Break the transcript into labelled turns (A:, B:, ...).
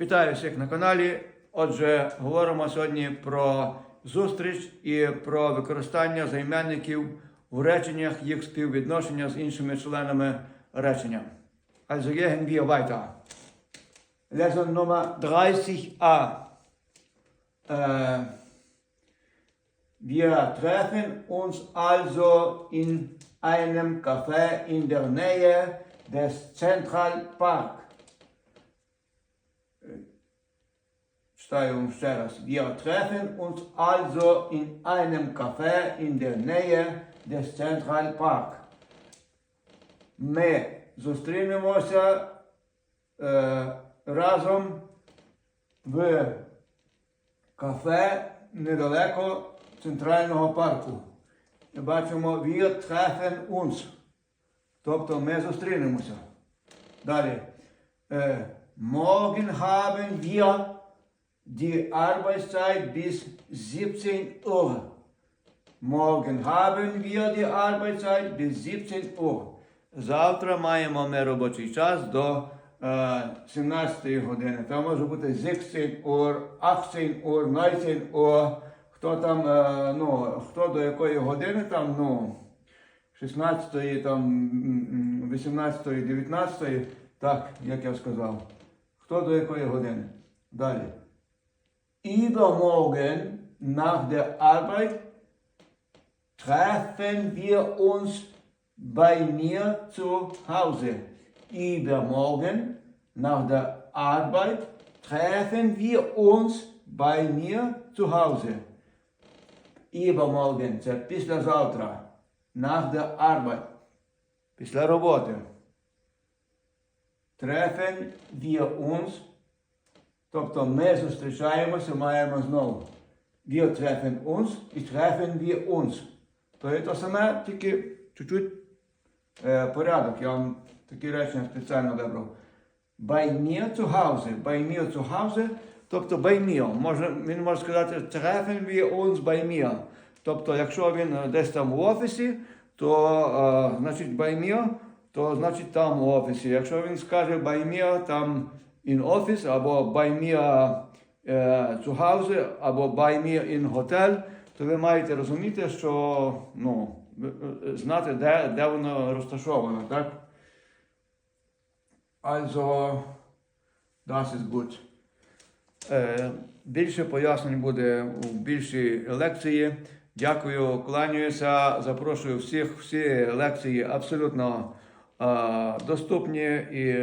A: Вітаю всіх на каналі. Отже, говоримо сьогодні про зустріч і про використання займенників в реченнях, їх співвідношення з іншими членами речення. Also gehen wir weiter. Lesson Nummer 30a. Äh, wir treffen uns also in einem Café in der Nähe des Central Park. Ще раз. Wir treffen uns also in einem Café in der Nähe des Central Park. Ми зустрінемося е, разом в кафе недалеко центрального парку. Ми бачимо wir treffen uns. Тобто ми зустрінемося. Далі. Е, morgen haben wir die Arbeitszeit bis 17 Uhr. Morgen haben wir die Arbeitszeit bis 17 Uhr. Завтра маємо ми робочий час до е, 17 години. Там може бути 16 Uhr, 18 Uhr, 19 Uhr. Хто там, е, ну, хто до якої години там, ну, 16, там, м, м, 18, 19, так, як я сказав. Хто до якої години? Далі. Übermorgen nach der Arbeit treffen wir uns bei mir zu Hause. Übermorgen nach der Arbeit treffen wir uns bei mir zu Hause. Übermorgen це післязавтра. Nach der Arbeit. Після роботи. Treffen wir uns. Тобто ми зустрічаємося, маємо знову. Wir treffen uns і treffen wir uns. То є те саме, тільки чуть-чуть е, порядок. Я вам такі речення спеціально вибрав. Bei mir zu Hause. Bei mir zu Hause, тобто bei mir. Може, він може сказати treffen wir uns bei mir. Тобто, якщо він е, десь там в офісі, то е, значить bei mir, то значить там в офісі. Якщо він скаже bei mir там in office, або by me е, zu Hause, або by me in hotel, то ви маєте розуміти, що ну, знати, де, де воно розташовано, так? Also, das ist gut. Більше пояснень буде у більшій лекції. Дякую, кланяюся. Запрошую всіх. Всі лекції абсолютно доступні і